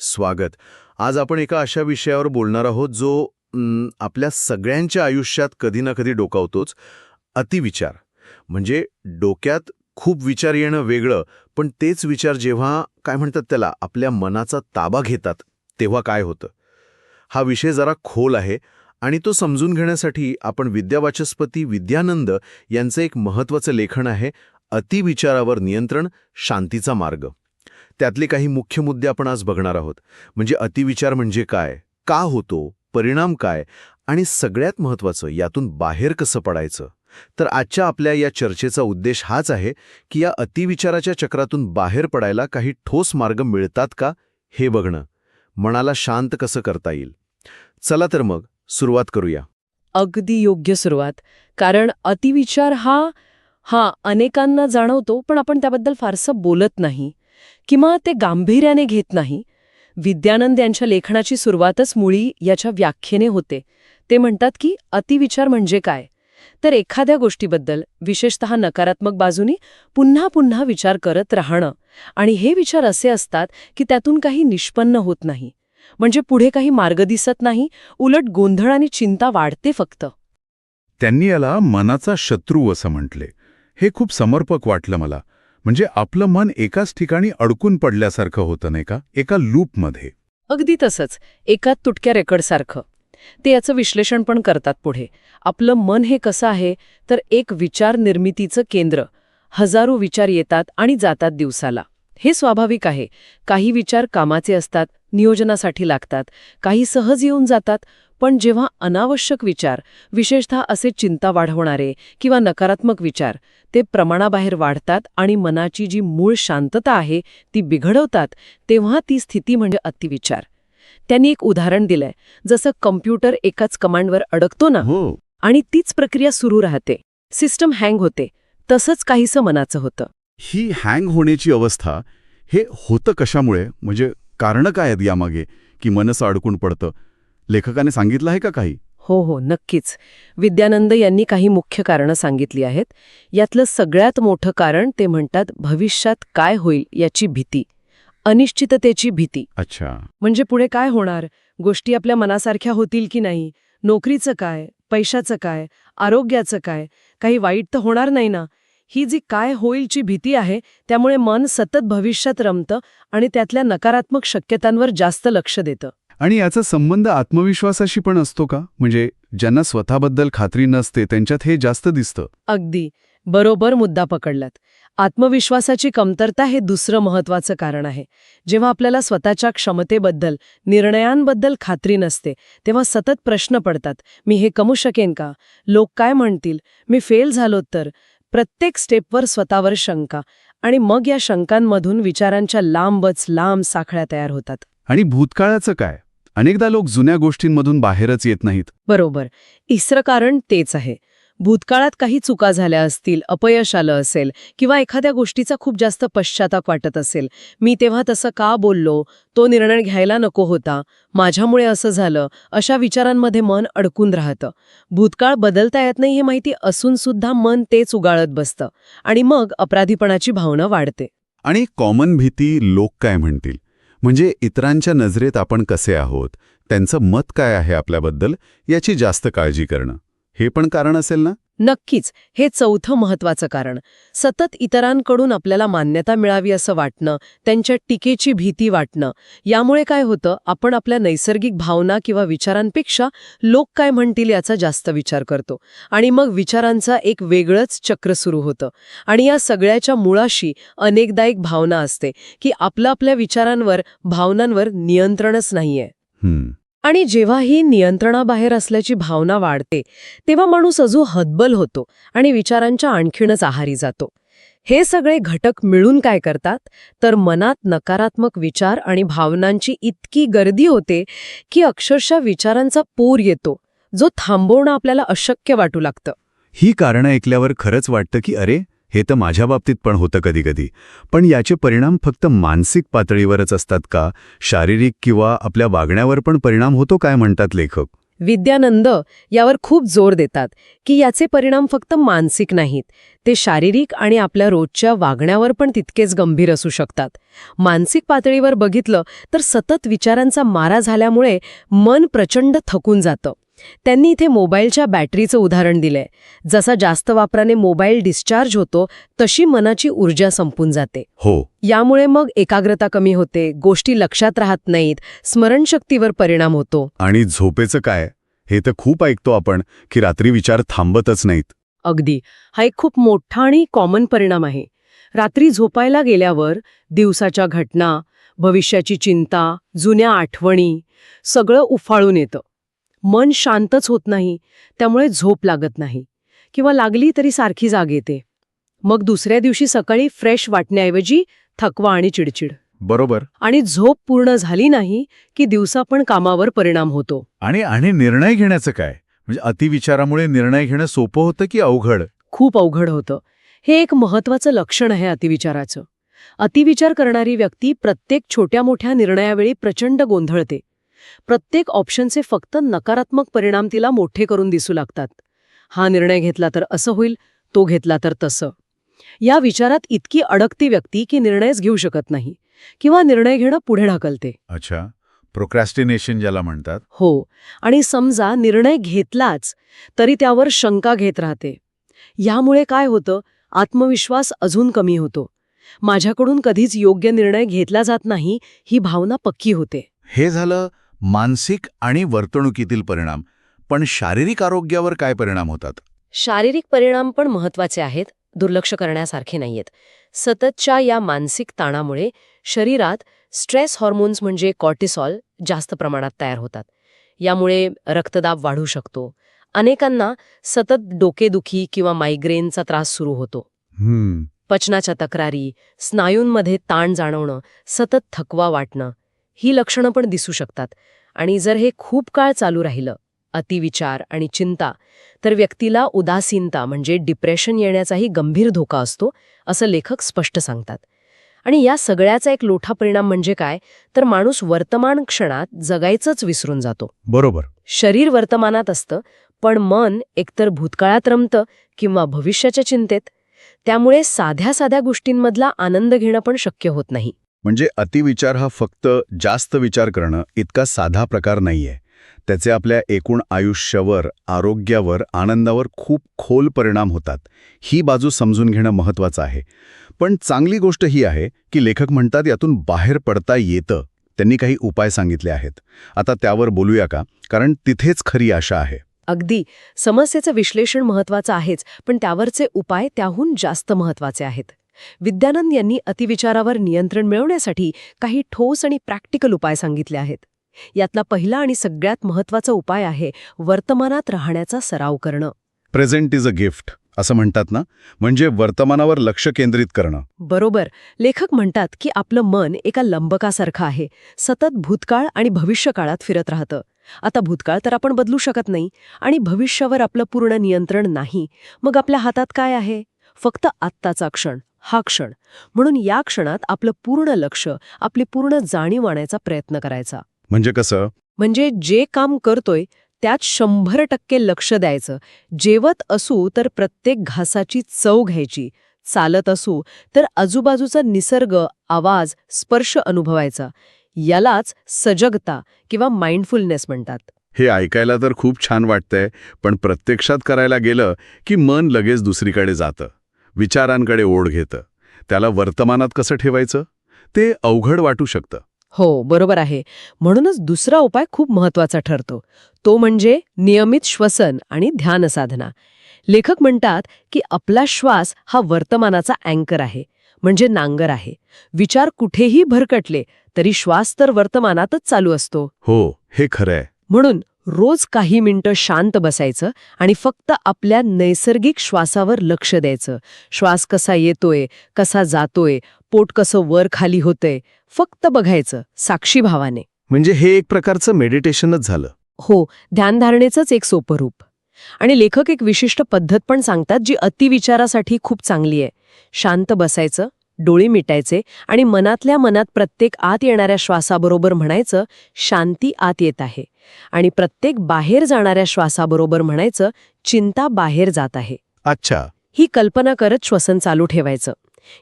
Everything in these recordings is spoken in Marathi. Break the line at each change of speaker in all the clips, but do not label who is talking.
स्वागत. आज आपण एका अशा विषयावर बोलणार आहोत जो आपल्या सगळ्यांच्या आयुष्यात कधी ना कधी डोकावतोच. अतिविचार. म्हणजे डोक्यात खूप विचार येणं वेगळं पण तेच विचार जेव्हा काय म्हणतात त्याला आपल्या मनाचा ताबा घेतात तेव्हा काय होतं? हा विषय जरा खोल आहे आणि तो समजून घेण्यासाठी आपण विद्यावाचस्पती विद्यानंद यांचं एक महत्त्वाचं लेखन आहे अतिविचारावर नियंत्रण शांतीचा मार्ग. त्यातले काही मुख्य मुद्दे आपण आज बघणार आहोत. म्हणजे अतिविचार म्हणजे काय? का होतो? परिणाम काय? आणि सगळ्यात महत्त्वाचं यातून बाहेर कसं पडायचं? तर आजच्या आपल्या या चर्चेचा उद्देश हाच आहे की या अतिविचाराच्या चक्रातून बाहेर पडायला काही ठोस मार्ग मिळतात का? हे बघणं. मनाला शांत कसं करता येईल? चला तर मग सुरुवात करूया.
अगदी योग्य सुरुवात. कारण अतिविचार हा हा अनेकांना जाणवतो पण आपण त्याबद्दल फारसं बोलत नाही. किंवा ते गांभीर्याने घेत नाही. विद्यानंद यांच्या लेखनाची सुरुवातच मुळी याच्या व्याख्येने होते. ते म्हणतात की अतिविचार म्हणजे काय? तर एखाद्या गोष्टीबद्दल विशेषतः नकारात्मक बाजूनी पुन्हा पुन्हा विचार करत राहणं. आणि हे विचार असे असतात की त्यातून काही निष्पन्न होत नाही. म्हणजे पुढे काही मार्ग दिसत नाही उलट गोंधळ आणि चिंता वाढते फक्त.
त्यांनी याला मनाचा शत्रू असं म्हटले. हे खूप समर्पक वाटलं मला. म्हणजे आपलं मन एकाच ठिकाणी अडकून पडल्यासारखं होतं नाही का? एका लूपमध्ये.
अगदी तसंच. एका तुटक्या रेकॉर्डसारखं. ते याचं विश्लेषण पण करतात पुढे. आपलं मन हे कसं आहे तर एक विचार निर्मितीचं केंद्र. हजारो विचार येतात आणि जातात दिवसाला. हे स्वाभाविक आहे. काही विचार कामाचे असतात नियोजनासाठी लागतात. काही सहज येऊन जातात पण जेव्हा अनावश्यक विचार विशेषतः असे चिंता वाढवणारे किंवा नकारात्मक विचार ते प्रमाणाबाहेर वाढतात आणि मनाची जी मूळ शांतता आहे ती बिघडवतात तेव्हा ती स्थिती म्हणजे अतिविचार. त्यांनी एक उदाहरण दिलंय जसं कम्प्युटर एकाच कमांडवर अडकतो ना
हो.
आणि तीच प्रक्रिया सुरू राहते. सिस्टम हँग होते. तसंच काहीसं मनाचं होतं.
ही हँग होण्याची अवस्था हे होतं कशामुळे? म्हणजे कारणं काय आहेत यामागे की मनसं अडकून पडतं? लेखकाने सांगितलं आहे का काही?
हो हो नक्कीच. विद्यानंद यांनी काही मुख्य कारणं सांगितली आहेत. यातलं सगळ्यात मोठं कारण ते म्हणतात भविष्यात काय होईल याची भीती. अनिश्चिततेची भीती.
अच्छा.
म्हणजे पुढे काय होणार? गोष्टी आपल्या मनासारख्या होतील की नाही? नोकरीचं काय? पैशाचं काय? आरोग्याचं काय? काही वाईट तर होणार नाही ना? ही जी काय होईलची भीती आहे त्यामुळे मन सतत भविष्यात रमतं आणि त्यातल्या नकारात्मक शक्यतांवर जास्त लक्ष देतं.
आणि याचा संबंध आत्मविश्वासाशी पण असतो का? म्हणजे ज्यांना स्वतःबद्दल खात्री नसते त्यांच्यात हे जास्त दिसतं.
अगदी. बरोबर मुद्दा पकडलात. आत्मविश्वासाची कमतरता हे दुसरं महत्वाचं कारण आहे. जेव्हा आपल्याला स्वतःच्या क्षमतेबद्दल निर्णयांबद्दल खात्री नसते तेव्हा सतत प्रश्न पडतात मी हे कमू शकेन का? लोक काय म्हणतील? मी फेल झालो तर? प्रत्येक स्टेपवर स्वतःवर शंका आणि मग या शंकांमधून विचारांच्या लांबच लांब साखळ्या तयार होतात.
आणि भूतकाळाचं काय? अनेकदा लोक जुन्या गोष्टींमधून बाहेरच येत नाहीत.
बरोबर. तिसरं कारण तेच आहे. भूतकाळात काही चुका झाल्या असतील अपयश आलं असेल किंवा एखाद्या गोष्टीचा खूप जास्त पश्चाताप वाटत असेल मी तेव्हा तसं का बोललो तो निर्णय घ्यायला नको होता माझ्यामुळे असं झालं अशा विचारांमध्ये मन अडकून राहतं. भूतकाळ बदलता येत नाही हे माहिती असून सुद्धा मन तेच उगाळत बसतं. आणि मग अपराधीपणाची भावना वाढते.
आणि कॉमन भीती लोक काय म्हणतील? म्हणजे इतरांच्या नजरेत आपण कसे आहोत? त्यांचं मत काय आहे आपल्याबद्दल याची जास्त काळजी करणं. हे पण कारण असेल ना?
नक्कीच हे चौथं महत्वाचं कारण. सतत इतरांकडून आपल्याला मान्यता मिळावी असं वाटणं त्यांच्या टीकेची भीती वाटणं यामुळे काय होतं आपण आपल्या नैसर्गिक भावना किंवा विचारांपेक्षा लोक काय म्हणतील याचा जास्त विचार करतो. आणि मग विचारांचा एक वेगळंच चक्र सुरू होतं. आणि या सगळ्याच्या मुळाशी अनेकदा एक भावना असते की आपलं आपल्या विचारांवर भावनांवर नियंत्रणच नाहीये.
हम्म.
आणि जेव्हा ही नियंत्रणाबाहेर असल्याची भावना वाढते तेव्हा माणूस अजून हतबल होतो आणि विचारांच्या आणखीनच आहारी जातो. हे सगळे घटक मिळून काय करतात? तर मनात नकारात्मक विचार आणि भावनांची इतकी गर्दी होते की अक्षरशः विचारांचा पूर येतो जो थांबवणं आपल्याला अशक्य वाटू लागतं.
ही कारणं ऐकल्यावर खरंच वाटतं की अरे हे तर माझ्या बाबतीत पण होतं कधीकधी. पण याचे परिणाम फक्त मानसिक पातळीवरच असतात का? शारीरिक किंवा आपल्या वागण्यावर पण परिणाम होतो काय म्हणतात लेखक?
विद्यानंद यावर खूप जोर देतात की याचे परिणाम फक्त मानसिक नाहीत. ते शारीरिक आणि आपल्या रोजच्या वागण्यावर पण तितकेच गंभीर असू शकतात. मानसिक पातळीवर बघितलं तर सतत विचारांचा मारा झाल्यामुळे मन प्रचंड थकून जातं. त्यांनी इथे मोबाईलच्या बॅटरीचं उदाहरण दिलंय. जसा जास्त वापराने मोबाईल डिस्चार्ज होतो तशी मनाची ऊर्जा संपून जाते.
हो.
यामुळे मग एकाग्रता कमी होते गोष्टी लक्षात राहत नाहीत स्मरणशक्तीवर परिणाम होतो.
आणि झोपेचं काय? हे तर खूप ऐकतो आपण की रात्री विचार थांबतच नाहीत.
अगदी. हा एक खूप मोठा आणि कॉमन परिणाम आहे. रात्री झोपायला गेल्यावर दिवसाच्या घटना भविष्याची चिंता जुन्या आठवणी सगळं उफाळून येतं. मन शांतच होत नाही त्यामुळे झोप लागत नाही. किंवा लागली तरी सारखी जाग येते. मग दुसऱ्या दिवशी सकाळी फ्रेश वाटण्याऐवजी थकवा आणि चिडचिड.
बरोबर.
आणि झोप पूर्ण झाली नाही की दिवसा पण कामावर परिणाम होतो.
आणि आणि निर्णय घेण्याचं काय? म्हणजे अतिविचारामुळे निर्णय घेणं सोपं होतं की अवघड?
खूप अवघड होतं. हे एक महत्वाचं लक्षण आहे अतिविचाराचं. अतिविचार करणारी व्यक्ती प्रत्येक छोट्या मोठ्या निर्णयावेळी प्रचंड गोंधळते. प्रत्येक ऑप्शनचे फक्त नकारात्मक परिणाम तिला मोठे करून दिसू लागतात. हा निर्णय घेतला तर असं होईल तो घेतला तर तसं. या विचारात इतकी अडकती व्यक्ती की निर्णयच घेऊ शकत नाही किंवा निर्णय घेणं पुढे ढकलते.
अच्छा प्रोक्रॅस्टिनेशन ज्याला म्हणतात?
हो आणि समजा निर्णय घेतलाच तरी त्यावर शंका घेत राहते. यामुळे काय होतं आत्मविश्वास अजून कमी होतो. माझ्याकडून कधीच योग्य निर्णय घेतला जात नाही ही भावना पक्की होते.
हे झालं मानसिक आणि वर्तणुकीतील परिणाम. पण शारीरिक आरोग्यावर काय परिणाम होतात?
शारीरिक परिणाम पण महत्त्वाचे आहेत दुर्लक्ष करण्यासारखे नाहीयेत. सततच्या या मानसिक ताणामुळे शरीरात स्ट्रेस हॉर्मोन्स म्हणजे कॉर्टिसॉल जास्त प्रमाणात तयार होतात. यामुळे रक्तदाब वाढू शकतो. अनेकांना सतत डोकेदुखी किंवा मायग्रेनचा त्रास सुरू होतो. पचनाच्या तक्रारी स्नायूंमध्ये ताण जाणवणं सतत थकवा वाटणं ही लक्षणं पण दिसू शकतात. आणि जर हे खूप काळ चालू राहिलं अतिविचार आणि चिंता तर व्यक्तीला उदासीनता म्हणजे डिप्रेशन येण्याचाही गंभीर धोका असतो असं लेखक स्पष्ट सांगतात. आणि या सगळ्याचा एक लोठा परिणाम म्हणजे काय? तर माणूस वर्तमान क्षणात जगायचंच विसरून जातो.
बरोबर.
शरीर वर्तमानात असतं पण मन एकतर भूतकाळात रमतं किंवा भविष्याच्या चिंतेत. त्यामुळे साध्या साध्या गोष्टींमधला आनंद घेणं पण शक्य होत नाही.
म्हणजे अतिविचार हा फक्त जास्त विचार करणं इतका साधा प्रकार नाहीये. त्याचे आपल्या एकूण आयुष्यावर आरोग्यावर आनंदावर खूप खोल परिणाम होतात. ही बाजू समजून घेणं महत्वाचं आहे. पण चांगली गोष्ट ही आहे की लेखक म्हणतात यातून बाहेर पडता येतं. त्यांनी काही उपाय सांगितले आहेत. आता त्यावर बोलूया का? कारण तिथेच खरी आशा आहे.
अगदी. समस्येचं विश्लेषण महत्वाचं आहेच पण त्यावरचे उपाय त्याहून जास्त महत्त्वाचे आहेत. विद्यानंद यांनी अतिविचारावर नियंत्रण मिळवण्यासाठी काही ठोस आणि प्रॅक्टिकल उपाय सांगितले आहेत. यातला पहिला आणि सगळ्यात महत्त्वाचा उपाय आहे वर्तमानात राहण्याचा सराव करणं.
प्रेझेंट इज अ गिफ्ट असं म्हणतात ना? म्हणजे वर्तमानावर लक्ष केंद्रित करणं.
बरोबर. लेखक म्हणतात की आपलं मन एका लंबकासारखं आहे. सतत भूतकाळ आणि भविष्यकाळात फिरत राहतं. आता भूतकाळ तर आपण बदलू शकत नाही आणि भविष्यावर आपलं पूर्ण नियंत्रण नाही. मग आपल्या हातात काय आहे? फक्त आत्ताचा क्षण हा क्षण. म्हणून या क्षणात आपलं पूर्ण लक्ष आपली पूर्ण जाणीव आणायचा प्रयत्न करायचा.
म्हणजे कसं?
म्हणजे जे काम करतोय त्यात शंभर टक्के लक्ष द्यायचं. जेवत असू तर प्रत्येक घासाची चव घ्यायची. चालत असू तर आजूबाजूचा निसर्ग आवाज स्पर्श अनुभवायचा. यालाच सजगता किंवा माइंडफुलनेस म्हणतात.
हे ऐकायला तर खूप छान वाटतंय पण प्रत्यक्षात करायला गेलं की मन लगेच दुसरीकडे जातं. विचारांकडे ओढ घेतं. त्याला वर्तमानात कसं ठेवायचं? ते अवघड वाटू शकतं.
हो बरोबर आहे. म्हणूनच दुसरा उपाय खूप महत्त्वाचा ठरतो. तो म्हणजे नियमित श्वसन आणि ध्यान साधना. लेखक म्हणतात की आपला श्वास हा वर्तमानाचा अँकर आहे म्हणजे नांगर आहे. विचार कुठेही भरकटले तरी श्वास तर वर्तमानातच चालू असतो.
हो हे खरंय.
म्हणून रोज काही मिनिटं शांत बसायचं आणि फक्त आपल्या नैसर्गिक श्वासावर लक्ष द्यायचं. श्वास कसा येतोय कसा जातोय पोट कसं वर खाली होतंय फक्त बघायचं साक्षी भावाने
म्हणजे हे एक प्रकारचं मेडिटेशनच झालं.
हो ध्यानधारणेचंच एक सोपं रूप. आणि लेखक एक विशिष्ट पद्धत पण सांगतात जी अतिविचारासाठी खूप चांगली आहे. शांत बसायचं डोळे मिटायचे आणि मनातल्या मनात प्रत्येक आत येणाऱ्या श्वासाबरोबर म्हणायचं शांती आत येत आहे. आणि प्रत्येक बाहेर जाणाऱ्या श्वासाबरोबर म्हणायचं चिंता बाहेर जात आहे.
अच्छा.
ही कल्पना करत श्वसन चालू ठेवायचं.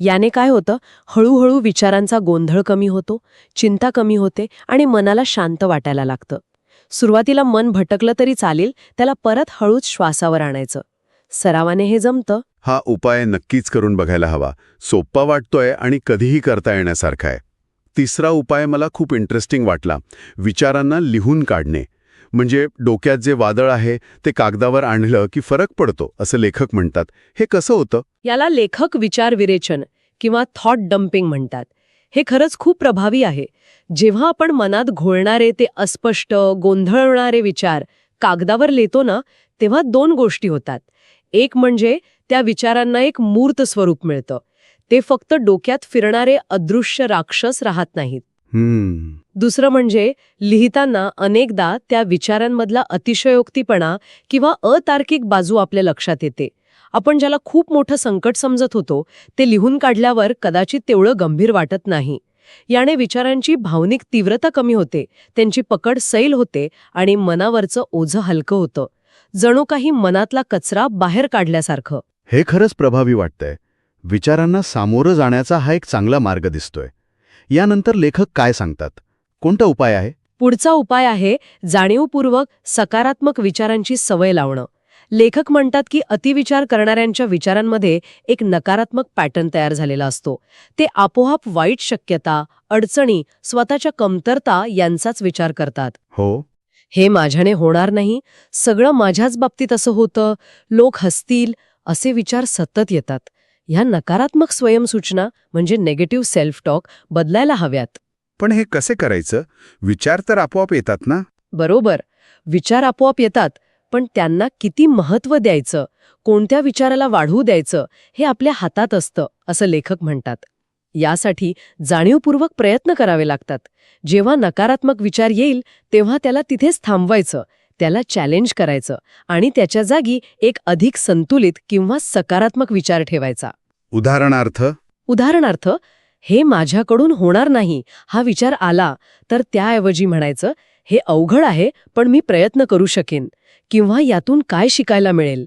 याने काय होतं? हळूहळू विचारांचा गोंधळ कमी होतो चिंता कमी होते आणि मनाला शांत वाटायला लागतं. सुरुवातीला मन भटकलं तरी चालेल त्याला परत हळूच श्वासावर आणायचं. सरावाने हे जमतं.
हा उपाय नक्कीच करून बघायला हवा. सोप्पा वाटतोय आणि कधीही करता येण्यासारखा आहे. तिसरा उपाय मला खूप इंटरेस्टिंग वाटला. विचारांना लिहून काढणे. म्हणजे डोक्यात जे वादळ आहे ते कागदावर आणलं की फरक पडतो असं लेखक म्हणतात. हे कसं होतं?
याला लेखक विचार विरेचन किंवा थॉट डम्पिंग म्हणतात. हे खरंच खूप प्रभावी आहे. जेव्हा आपण मनात घोळणारे ते अस्पष्ट गोंधळणारे विचार कागदावर लिहितो ना तेव्हा दोन गोष्टी होतात. एक म्हणजे त्या विचारांना एक मूर्त स्वरूप मिळतं. ते फक्त डोक्यात फिरणारे अदृश्य राक्षस राहत नाहीत.
हम्म.
दुसरं म्हणजे लिहिताना अनेकदा त्या विचारांमधला अतिशयोक्तीपणा किंवा अतार्किक बाजू आपल्या लक्षात येते. आपण ज्याला खूप मोठं संकट समजत होतो ते लिहून काढल्यावर कदाचित तेवढं गंभीर वाटत नाही. याने विचारांची भावनिक तीव्रता कमी होते त्यांची पकड सैल होते आणि मनावरचं ओझं हलकं होतं. जणू काही मनातला कचरा बाहेर काढल्यासारखं.
हे खरंच प्रभावी वाटतंय. विचारांना सामोरं जाण्याचा हा एक चांगला मार्ग दिसतोय. यानंतर लेखक काय सांगतात? कोणता उपाय आहे?
पुढचा उपाय आहे जाणीवपूर्वक सकारात्मक विचारांची सवय लावणं. लेखक म्हणतात की अतिविचार करणाऱ्यांच्या विचारांमध्ये एक नकारात्मक पॅटर्न तयार झालेला असतो. ते आपोआप वाईट शक्यता अडचणी स्वतःच्या कमतरता यांचाच विचार करतात.
हो.
हे माझ्याने होणार नाही. सगळं माझ्याच बाबतीत असं होतं. लोक हसतील असे विचार सतत येतात. ह्या नकारात्मक स्वयंसूचना म्हणजे नेगेटिव्ह सेल्फ टॉक बदलायला हव्यात.
पण हे कसे करायचं? विचार तर आपोआप येतात ना?
बरोबर. विचार आपोआप येतात पण त्यांना किती महत्त्व द्यायचं? कोणत्या विचाराला वाढवू द्यायचं? हे आपल्या हातात असतं असं लेखक म्हणतात. यासाठी जाणीवपूर्वक प्रयत्न करावे लागतात. जेव्हा नकारात्मक विचार येईल तेव्हा त्याला तिथेच थांबवायचं त्याला चॅलेंज करायचं आणि त्याच्या जागी एक अधिक संतुलित किंवा सकारात्मक विचार ठेवायचा.
उदाहरणार्थ?
उदाहरणार्थ हे माझ्याकडून होणार नाही हा विचार आला तर त्याऐवजी म्हणायचं हे अवघड आहे पण मी प्रयत्न करू शकेन किंवा यातून काय शिकायला मिळेल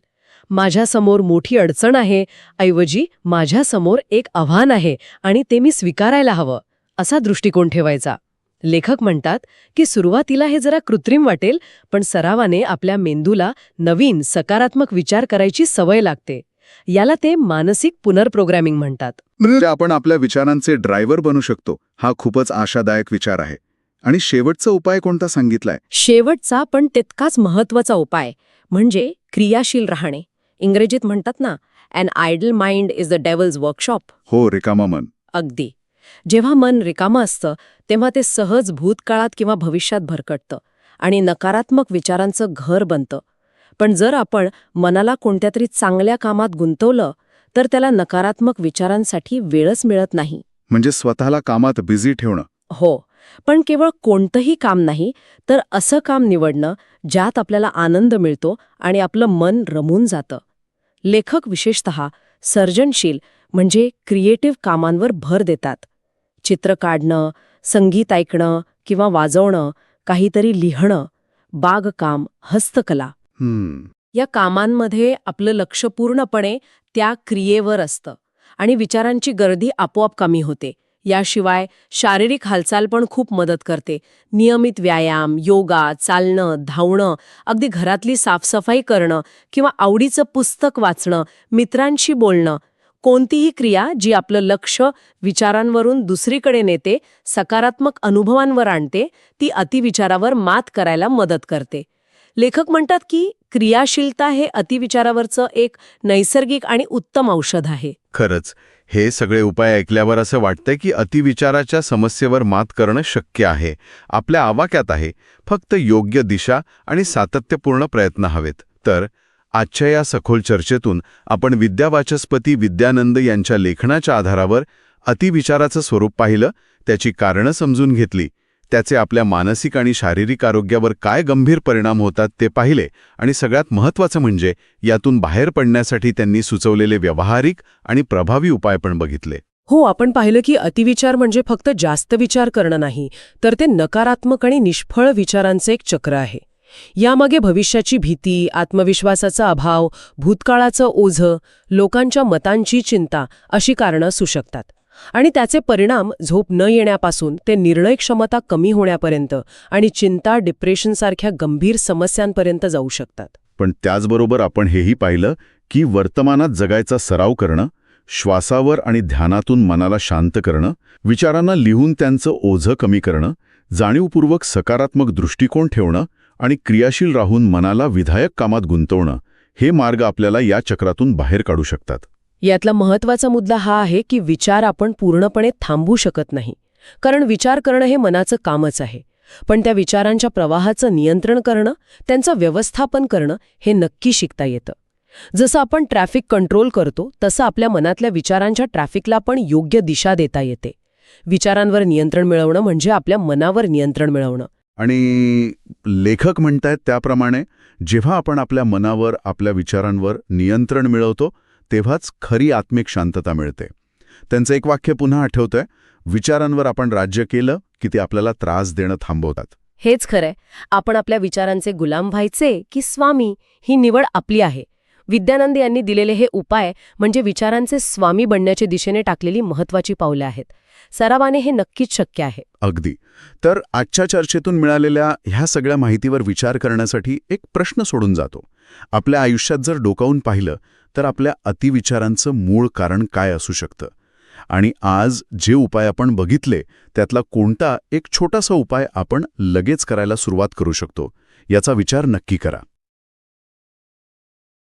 माझ्यासमोर मोठी अडचण आहे ऐवजी माझ्यासमोर एक आव्हान आहे आणि ते मी स्वीकारायला हवं असा दृष्टिकोन ठेवायचा. लेखक म्हणतात की सुरुवातीला हे जरा कृत्रिम वाटेल पण सरावाने आपल्या मेंदूला नवीन सकारात्मक विचार करायची सवय लागते. याला ते मानसिक पुनर्प्रोग्रॅमिंग म्हणतात.
म्हणजे आपण आपल्या विचारांचे ड्रायव्हर बनू शकतो हा खूपच आशादायक विचार आहे. आणि शेवटचा उपाय कोणता सांगितलाय?
शेवटचा पण तितकाच महत्त्वाचा उपाय म्हणजे क्रियाशील राहणे. इंग्रजीत म्हणतात ना an idle mind is the devil's workshop
हो रिकामा मन.
अगदी. जेव्हा मन रिकामं असतं तेव्हा ते सहज भूतकाळात किंवा भविष्यात भरकटतं आणि नकारात्मक विचारांचं घर बनतं. पण जर आपण मनाला कोणत्या तरी चांगल्या कामात गुंतवलं तर त्याला नकारात्मक विचारांसाठी वेळच मिळत नाही.
म्हणजे स्वतःला कामात बिझी ठेवणं.
हो. पण केवळ कोणतंही काम नाही तर असं काम निवडणं ज्यात आपल्याला आनंद मिळतो आणि आपलं मन रमून जातं. लेखक विशेषत सर्जनशील म्हणजे क्रिएटिव्ह कामांवर भर देतात. चित्र काढणं संगीत ऐकणं किंवा वाजवणं काहीतरी लिहणं बागकाम हस्तकला.
हम्म.
या कामांमध्ये आपलं लक्ष पूर्णपणे त्या क्रियेवर असतं आणि विचारांची गर्दी आपोआप कमी होते. याशिवाय शारीरिक हालचाल पण खूप मदत करते. नियमित व्यायाम योगा चालणं धावणं अगदी घरातली साफसफाई करणं किंवा आवडीचं पुस्तक वाचणं मित्रांशी बोलणं कोणतीही क्रिया जी आपलं लक्ष विचारांवरून दुसरीकडे नेते सकारात्मक अनुभवांवर आणते ती अतिविचारावर मात करायला मदत करते. लेखक म्हणतात की क्रियाशीलता हे अतिविचारावरचं एक नैसर्गिक आणि उत्तम औषध आहे.
खरंच हे सगळे उपाय ऐकल्यावर असं वाटतंय की अतिविचाराच्या समस्येवर मात करणं शक्य आहे. आपल्या आवाक्यात आहे फक्त योग्य दिशा आणि सातत्यपूर्ण प्रयत्न हवेत. तर आजच्या या सखोल चर्चेतून आपण विद्यावाचस्पती विद्यानंद यांच्या लेखनाच्या आधारावर अतिविचाराचं स्वरूप पाहिलं त्याची कारणं समजून घेतली. त्याचे आपल्या मानसिक आणि शारीरिक आरोग्यावर काय गंभीर परिणाम होतात ते पाहिले आणि सगळ्यात महत्त्वाचं म्हणजे यातून बाहेर पडण्यासाठी त्यांनी सुचवलेले व्यावहारिक आणि प्रभावी उपाय पण बघितले.
हो आपण पाहिलं की अतिविचार म्हणजे फक्त जास्त विचार करणं नाही तर ते नकारात्मक आणि निष्फळ विचारांचे एक चक्र आहे. यामागे भविष्याची भीती आत्मविश्वासाचा अभाव भूतकाळाचं ओझं लोकांच्या मतांची चिंता अशी कारणं असू शकतात. आणि त्याचे परिणाम झोप न येण्यापासून ते निर्णय क्षमता कमी होण्यापर्यंत आणि चिंता डिप्रेशनसारख्या गंभीर समस्यांपर्यंत जाऊ शकतात.
पण त्याचबरोबर आपण हेही पाहिलं की वर्तमानात जगायचा सराव करणं श्वासावर आणि ध्यानातून मनाला शांत करणं विचारांना लिहून त्यांचं ओझं कमी करणं जाणीवपूर्वक सकारात्मक दृष्टिकोन ठेवणं आणि क्रियाशील राहून मनाला विधायक कामात गुंतवणं हे मार्ग आपल्याला या चक्रातून बाहेर काढू शकतात.
यातला महत्त्वाचा मुद्दा हा आहे की विचार आपण पूर्णपणे थांबू शकत नाही. कारण विचार करणं हे मनाचं कामच आहे. पण त्या विचारांच्या प्रवाहाचं नियंत्रण करणं त्यांचं व्यवस्थापन करणं हे नक्की शिकता येतं. जसं आपण ट्रॅफिक कंट्रोल करतो तसं आपल्या मनातल्या विचारांच्या ट्रॅफिकला पण योग्य दिशा देता येते. विचारांवर नियंत्रण मिळवणं म्हणजे आपल्या मनावर नियंत्रण मिळवणं.
आणि लेखक म्हणतायत त्याप्रमाणे जेव्हा आपण आपल्या मनावर आपल्या विचारांवर नियंत्रण मिळवतो तेव्हाच खरी आत्मिक शांतता मिळते. त्यांचं एक वाक्य पुन्हा आठवतंय. विचारांवर आपण राज्य केलं की ते आपल्याला त्रास देणं थांबवतात.
हेच खरंय. आपण आपल्या विचारांचे गुलाम व्हायचे की स्वामी ही निवड आपली आहे. विद्यानंद यांनी दिलेले हे उपाय म्हणजे विचारांचे स्वामी बनण्याच्या दिशेने टाकलेली महत्वाची पावले आहेत. सरावाने हे नक्कीच शक्य आहे.
अगदी. तर आजच्या चर्चेतून मिळालेल्या ह्या सगळ्या माहितीवर विचार करण्यासाठी एक प्रश्न सोडून जातो. आपल्या आयुष्यात जर डोकावून पाहिलं तर आपल्या अतिविचारांचं मूळ कारण काय असू शकतं? आणि आज जे उपाय आपण बघितले त्यातला कोणता एक छोटासा उपाय आपण लगेच करायला सुरुवात करू शकतो? याचा विचार नक्की करा.